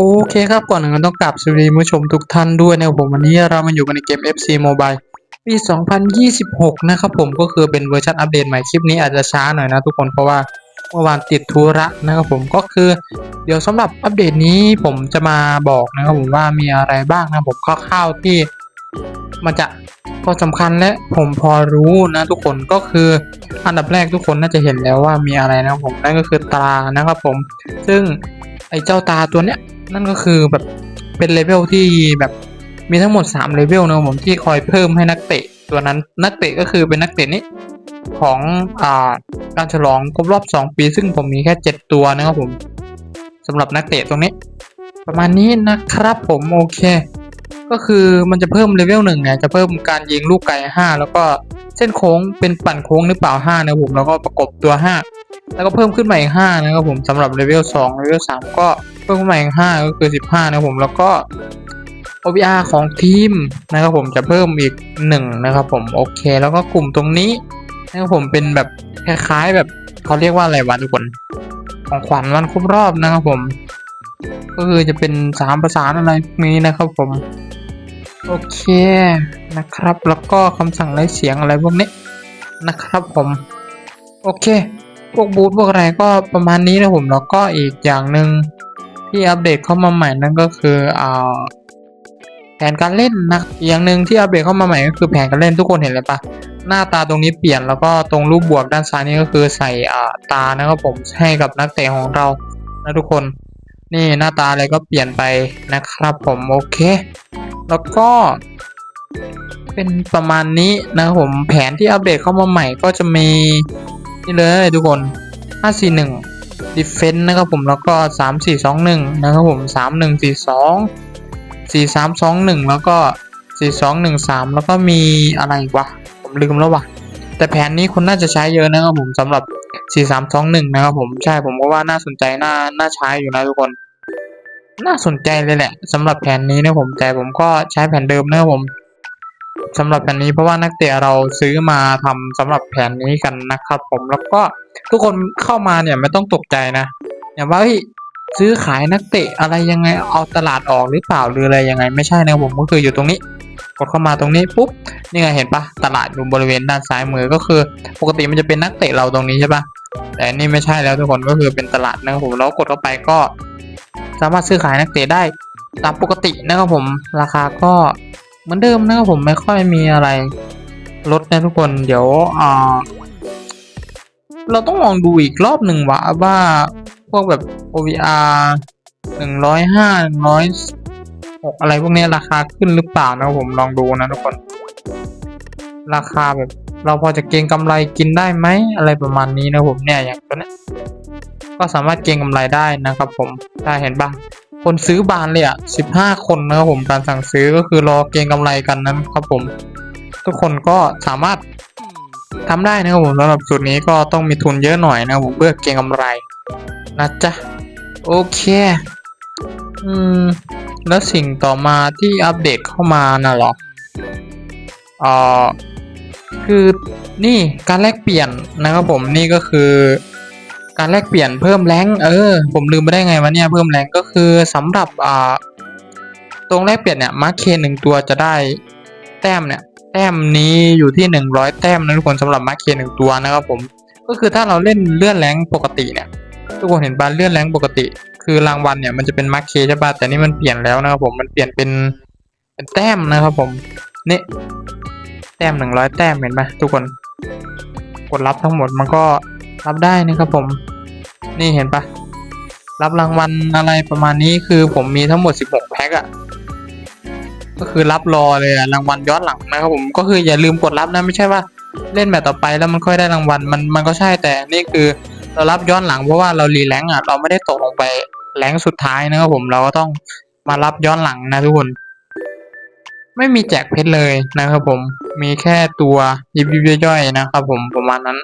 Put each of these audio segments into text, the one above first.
โอเคครับก่อนอื่นก็ต้องกลับสวัสดีผู้ชมทุกท่านด้วยนะครับผมวันนี้เรามาอยู่กันในเกม FC Mobile ปี 2026 นะครับผมก็คือเป็นเวอร์ชันอัปเดตใหม่คลิปนี้อาจจะช้าหน่อยนะทุกคนเพราะว่าเมื่อวานติดธุระนะครับผมก็คือเดี๋ยวสำหรับอัปเดตนี้ผมจะมาบอกนะครับผมว่ามีอะไรบ้างนะผมคร่าวๆที่มันจะก็สำคัญและผมพอรู้นะทุกคนก็คืออันดับแรกทุกคนน่าจะเห็นแล้วว่ามีอะไรนะครับผมนั่นก็คือตานะครับผม ซึ่งไอ้เจ้าตาตัวเนี้ย นั่นก็คือแบบเป็นเลเวลที่แบบมีทั้งหมด 3 เลเวลนะผมที่คอยเพิ่มให้นักเตะ ตัวนั้นนักเตะก็คือเป็นนักเตะนี้ของอ่าการฉลองครบรอบ 2 ปี ซึ่งผมมีแค่ 7 ตัวนะครับผมสำหรับนักเตะตรงนี้ ประมาณนี้นะครับผมโอเค ก็คือมันจะเพิ่มเลเวลหนึ่งเนี่ยจะเพิ่มการยิงลูกไก่ห้าแล้วก็เส้นโค้งเป็นปั่นโค้งหรือเปล่าห้านะผมแล้วก็ประกบตัวห้า แล้วก็เพิ่มขึ้นมาอีกห้านะครับผมสำหรับเลเวลสองเลเวลสามก็เพิ่มขึ้นมาอีกห้าก็คือสิบห้านะครับผมแล้วก็ OBR ของทีมนะครับผมจะเพิ่มอีกหนึ่งนะครับผมโอเค แล้วก็กลุ่มตรงนี้นะครับผมเป็นแบบคล้ายๆ แบบเขาเรียกว่าอะไรวะทุกคนของขวัญวันครบรอบนะครับผม ก็คือจะเป็นสามประสานอะไรนี้นะครับผม โอเคนะครับ แล้วก็คำสั่งไล่เสียงอะไรพวกนี้นะครับผม โอเค พวกบูธพวกอะไรก็ประมาณนี้นะผมแล้วก็อีกอย่างหนึ่งที่อัปเดตเข้ามาใหม่นั่นก็คืออ่าแผนการเล่นนะอีกอย่างหนึ่งที่อัปเดตเข้ามาใหม่ก็คือแผนการเล่นทุกคนเห็นเลยปะหน้าตาตรงนี้เปลี่ยนแล้วก็ตรงรูปบวกด้านซ้ายนี่ก็คือใส่อ่าตานะครับผมให้กับนักเตะของเรานะทุกคนนี่หน้าตาอะไรก็เปลี่ยนไปนะครับผมโอเค แล้วก็เป็นประมาณนี้นะผมแผนที่อัปเดตเข้ามาใหม่ก็จะมี นี่เลยทุกคน 541 Defense นะครับผมแล้วก็ 3421 นะครับผม 3142 4321 แล้วก็ 4213 แล้วก็มีอะไรอีกวะ ผมลืมแล้ววะแต่แผนนี้คุณน่าจะใช้เยอะนะครับผมสำหรับ 4321 นะครับผมใช่ผมก็ว่าน่าสนใจน่าน่าใช้อยู่นะทุกคนน่าสนใจเลยแหละสำหรับแผนนี้นะผมแต่ผมก็ใช้แผนเดิมนะครับผม สำหรับแผนนี้เพราะว่านักเตะเราซื้อมาทำสำหรับแผนนี้กันนะครับผมแล้วก็ทุกคนเข้ามาเนี่ยไม่ต้องตกใจนะ อย่างว่าซื้อขายนักเตะอะไรยังไงเอาตลาดออกหรือเปล่าหรืออะไรยังไงไม่ใช่นะผมก็คืออยู่ตรงนี้ กดเข้ามาตรงนี้ปุ๊บนี่ไงเห็นปะตลาดอยู่บริเวณด้านซ้ายมือก็คือ ปกติมันจะเป็นนักเตะเราตรงนี้ใช่ปะแต่นนี่ไม่ใช่แล้วทุกคนก็คือเป็นตลาดนะครับผมแล้วกดเข้าไปก็ สามารถซื้อขายนักเตะได้ตามปกตินะครับผมราคาก็ เหมือนเดิมนะครับผมไม่ค่อยมีอะไรลดนะทุกคนเดี๋ยวอ่าเราต้องลองดูอีกรอบหนึ่งว่าว่าพวกแบบ OVR หนึ่งร้อยห้าหนึ่งร้อยหกอะไรพวกนี้ราคาขึ้นหรือเปล่านะครับผมลองดูนะทุกคน ราคาแบบ เราพอจะเก็งกำไรกินได้ไหมอะไรประมาณนี้นะผมเนี่ยอย่างตัวนี้ก็สามารถเก็งกำไรได้นะครับผมได้เห็นปะ คนซื้อบานเลยอะสิบห้าคนนะครับผมการสั่งซื้อก็คือรอเก็งกำไรกันนะครับผม ทุกคนก็สามารถทำได้นะครับผมสำหรับจุดนี้ก็ต้องมีทุนเยอะหน่อยนะครับผมเพื่อเก็งกำไรนะจ๊ะโอเคอืมแล้วสิ่งต่อมาที่อัปเดตเข้ามานะหรอเอ่อคือนี่การแลกเปลี่ยนนะครับผมนี่ก็คือ การแลกเปลี่ยนเพิ่มแรงเออ ผมลืมไปได้ไงวะเนี่ยเพิ่มแรงก็คือสำหรับอ่าตรงแลกเปลี่ยนเนี่ยมาร์คเคหนึ่งตัวจะได้แต้มเนี่ย แต้มนี้อยู่ที่หนึ่งร้อยแต้มนะทุกคนสำหรับมาร์คเคหนึ่งตัวนะครับผมก็คือถ้าเราเล่นเลื่อนแรงปกติเนี่ย ทุกคนเห็นบ้านเลื่อนแรงปกติ คือรางวัลเนี่ยมันจะเป็นมาร์คเคใช่ป่ะแต่นี่มันเปลี่ยนแล้วนะครับผมมันเปลี่ยนเป็นเป็นแต้มนะครับผมนี่แต้มหนึ่งร้อยแต้มเห็นไหมทุกคน กดรับทั้งหมดมันก็รับได้นะครับผม นี่เห็นปะรับรางวัลอะไรประมาณนี้คือผมมีทั้งหมด 16 แพ็คอะก็คือรับรอเลยอะรางวัลย้อนหลังนะครับผมก็คืออย่าลืมกดรับนะไม่ใช่ว่าเล่นแบบต่อไปแล้วมันค่อยได้รางวัลมันมันก็ใช่แต่นี่คือเรารับย้อนหลังเพราะว่าเรารีแรงอะเราไม่ได้ตกลงไปแรงสุดท้ายนะครับผมเราก็ต้องมารับย้อนหลังนะทุกคน ไม่มีแจกเพชรเลยนะครับผมมีแค่ตัวยิบยิบย่อยๆนะครับผมประมาณนั้น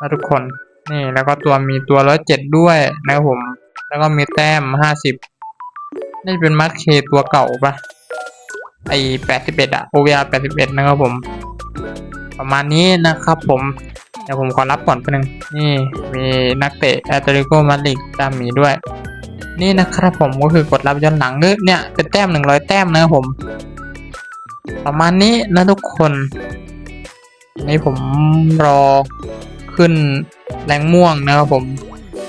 นะทุกคน นี่แล้วก็ตัวมีตัวร้อยเจ็ดด้วยนะครับผม แล้วก็มีแต้มห้าสิบนี่เป็นมัดเคตัวเก่าปะไอแปดสิบเอ็ดอะ OVR แปดสิบเอ็ดนะครับผม ประมาณนี้นะครับผม เดี๋ยวผมขอรับก่อนไปบนึง นี่มีนักเตะแอตเลติโกมาดริดตามมีด้วย นี่นะครับผมก็คือกดรับย้อนหลังเนี่ยเป็นแต้มหนึ่งร้อยแต้มนะครับผม ประมาณนี้นะทุกคนนนี้ผมรอขึ้น แรงม่วงนะครับผม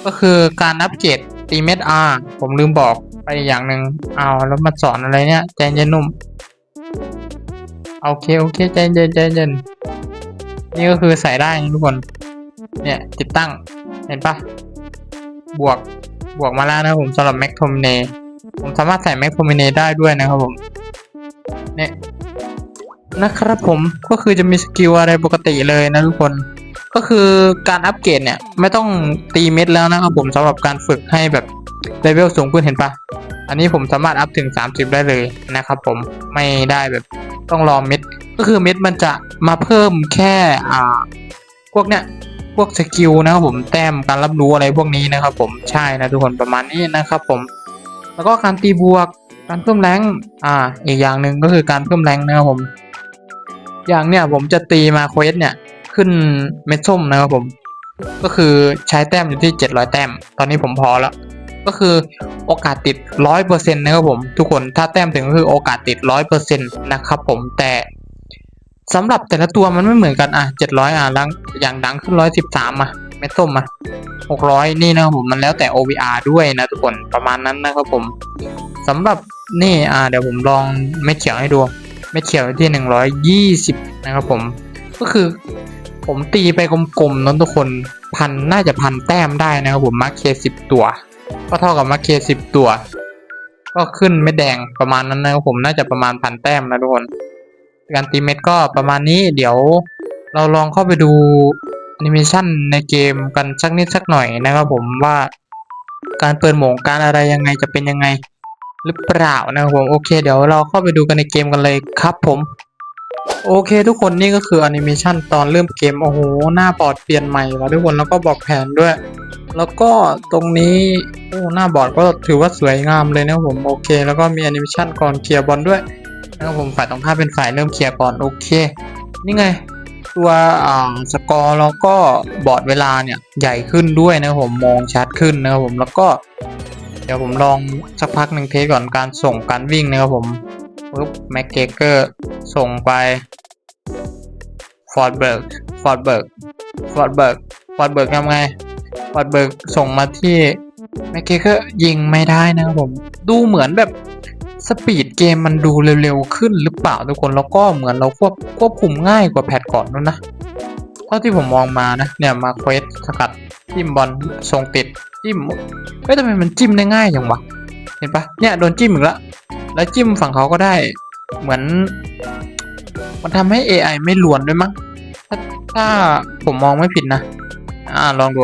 ก็คือการอัปเกรดตีเม็ดอาผมลืมบอกไปอย่างหนึ่งเอาแล้วมาสอนอะไรเนี่ยใจเย็นนุ่มโอเคโอเคใจเย็นใจเย็นนี่ก็คือใส่ได้นะทุกคน เนี่ยติดตั้งเห็นปะบวกบวกมาแล้วนะผมสำหรับแม็กโทมิเนผมสามารถใส่แม็กโทมิเนได้ด้วยนะครับผม เนี่ยนะครับผมก็คือจะมีสกิลอะไรปกติเลยนะทุกคน ก็คือการอัปเกรดเนี่ย ไม่ต้องตีเม็ดแล้วนะครับผมสำหรับการฝึกให้แบบเลเวลสูงขึ้นเห็นปะอันนี้ผมสามารถอัพถึง 30 ได้เลยนะครับผมไม่ได้แบบต้องรอเม็ด ก็คือเม็ดมันจะมาเพิ่มแค่อ่าพวกเนี้ยพวกสกิลนะครับผมแต้มการรับรู้อะไรพวกนี้นะครับผมใช่นะทุกคนประมาณนี้นะครับผม แล้วก็การตีบวกการเพิ่มแรงอ่า อีกอย่างหนึ่งก็คือการเพิ่มแรงนะครับผม อย่างเนี้ยผมจะตีมาเควสเนี่ย ขึ้นเม็ดส้มนะครับผม ก็คือใช้แต้มอยู่ที่ 700 แต้ม ตอนนี้ผมพอแล้ว ก็คือโอกาสติด 100%นะครับผม ทุกคนถ้าแต้มถึงก็คือโอกาสติด 100%นะครับผมแต่สำหรับแต่ละตัวมันไม่เหมือนกันอะ 700 อะลังอย่างดังขึ้น 113อะเม็ดส้มอะ600 นี่นะครับผมมันแล้วแต่ OVR ด้วยนะทุกคนประมาณนั้นนะครับผมสำหรับนี่อ่าเดี๋ยวผมลองเม็ดเขียวให้ดูเม็ดเขียวที่หนึ่งร้อยยี่สิบนะครับผม ก็คือ ผมตีไปกลมๆนั้นทุกคนพันน่าจะพันแต้มได้นะครับผมมาร์เคสิบตัว ก็เท่ากับมาร์เคสิบตัว ก็ขึ้นไม่แดงประมาณนั้นนะครับผมน่าจะประมาณพันแต้มนะทุกคน การตีเม็ดก็ประมาณนี้เดี๋ยวเราลองเข้าไปดูแอนิเมชันในเกมกันสักนิดสักหน่อยนะครับผมว่าการเปิดโหมงการอะไรยังไงจะเป็นยังไง หรือเปล่านะครับผมโอเค เดี๋ยวเราเข้าไปดูกันในเกมกันเลยครับผม โอเคทุกคนนี่ก็คือแอนิเมชันตอนเริ่มเกม โอ้โห หน้าบอร์ดเปลี่ยนใหม่แล้วทุกคนแล้วก็บอกแผนด้วย แล้วก็ตรงนี้โอ้หน้าบอร์ดก็ถือว่าสวยงามเลยนะผมโอเค แล้วก็มีแอนิเมชันก่อนเคลียร์บอลด้วยนะครับผมฝ่ายตรงข้ามเป็นฝ่ายเริ่มเคลียร์ก่อนโอเค นี่ไง ตัวอ่าสกอร์แล้วก็บอร์ดเวลาเนี่ยใหญ่ขึ้นด้วยนะผมมองชัดขึ้นนะครับผมแล้วก็ เดี๋ยวผมลองสักพักหนึ่งเทสก่อนการส่งการวิ่งนะครับผม ปุ๊บแม็กเกเกอร์ส่งไปฟอร์ดเบิร์กฟอร์ดเบิร์กฟอร์ดเบิร์กฟอร์ดเบิร์กทำไงฟอร์ดเบิร์กส่งมาที่แม็กเกเกอร์ยิงไม่ได้นะครับผม ดูเหมือนแบบสปีดเกมมันดูเร็วๆขึ้นหรือเปล่าทุกคนแล้วก็เหมือนเราควบควบคุมง่ายกว่าแพทก่อนนู้นนะเท่าที่ผมมองมานะเนี่ยมาเควสสกัดจิ้มบอลส่งติดจิ้มเฮ้ยทำไมมันจิ้มได้ง่ายจังวะเห็นปะเนี่ยโดนจิ้มอีกแล้ว แล้วจิ้มฝั่งเขาก็ได้ เหมือน มันทำให้ AI ไม่ลวนด้วยมั้งถ้าถ้าผมมองไม่ผิดนะ อ่าลองดู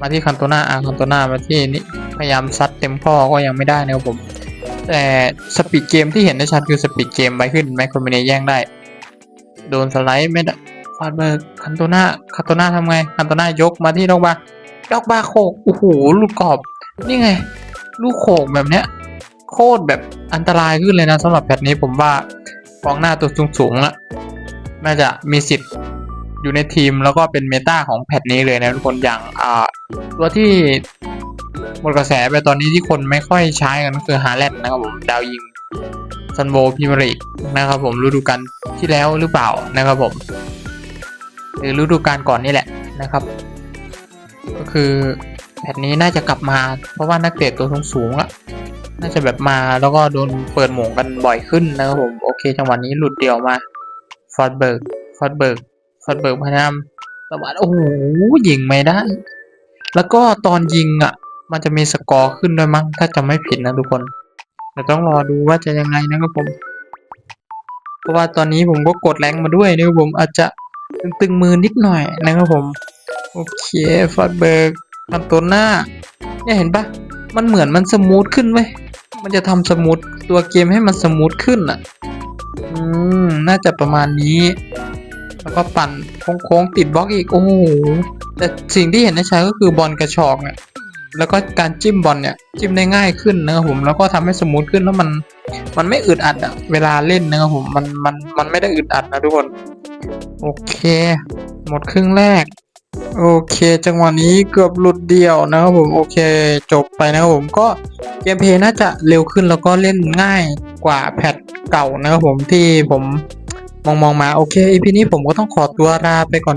มาที่คันโตนาอ่าคันโตนามาที่นี่พยายามซัดเต็มข้อก็ยังไม่ได้นะครับผม แต่สปีดเกมที่เห็นได้ชัดคือสปีดเกมไปขึ้นแมคโครมิเนแย่งได้ โดนสไลด์ไม่ได้ฟาดเบอร์คันโตนาคันโตนาทำไง คันโตนายกมาที่ดอกบาดอกบาโคกโอ้โหหลุดกรอบ นี่ไง ลูกโขกแบบเนี้ย โคตรแบบอันตรายขึ้นเลยนะสำหรับแพทนี้ผมว่ากองหน้าตัวสูงๆละน่าจะมีสิทธิ์อยู่ในทีมแล้วก็เป็นเมตาของแพทนี้เลยนะทุกคนอย่างอ่าตัวที่หมดกระแสไปตอนนี้ที่คนไม่ค่อยใช้กันก็คือฮาแลนด์นะครับผมดาวยิงซันโบพิมริกนะครับผมฤดูกาลที่แล้วหรือเปล่านะครับผมหรือฤดูกาลก่อนนี่แหละนะครับ ก็คือแพทนี้น่าจะกลับมาเพราะว่านักเตะตัวสูงๆละ น่าจะแบบมาแล้วก็โดนเปิดหมงกันบ่อยขึ้นนะครับผม โอเค จังหวะนี้หลุดเดี่ยวมาฟอร์ดเบิร์กฟอร์ดเบิร์กฟอร์ดเบิร์กพยายามแต่ว่าโอ้โหยิงไม่ได้ แล้วก็ตอนยิงอะ มันจะมีสกอร์ขึ้นด้วยมั้งถ้าจำไม่ผิดนะทุกคนแต่ต้องรอดูว่าจะยังไงนะครับผม เพราะว่าตอนนี้ผมก็กดแรงมาด้วยนะครับผมอาจจะตึงๆมือนิดหน่อยนะครับผม โอเคฟอร์ดเบิร์กคันโตหน้าเนี่ยเห็นปะ มันเหมือนมันสมูทขึ้นเว้ย มันจะทำสมูทตัวเกมให้มันสมูทขึ้นอะ อืม น่าจะประมาณนี้ แล้วก็ปั่นโค้งๆติดบล็อกอีก โอ้โห แต่สิ่งที่เห็นได้ชัดก็คือบอลกระชอกเนี่ยแล้วก็การจิ้มบอลเนี่ยจิ้มได้ง่ายขึ้นนะครับผมแล้วก็ทำให้สมูทขึ้นแล้วมันมันไม่อึดอัดอะเวลาเล่นนะครับผมมันมันมันไม่ได้อึดอัดนะทุกคน โอเค หมดครึ่งแรก โอเค จังหวะนี้เกือบหลุดเดี่ยวนะครับผมโอเค จบไปนะครับผมก็เกมเพลย์น่าจะเร็วขึ้นแล้วก็เล่นง่ายกว่าแพทเก่านะครับผมที่ผมมองมองมา โอเคอีพีนี้ผมก็ต้องขอตัวลาไปก่อน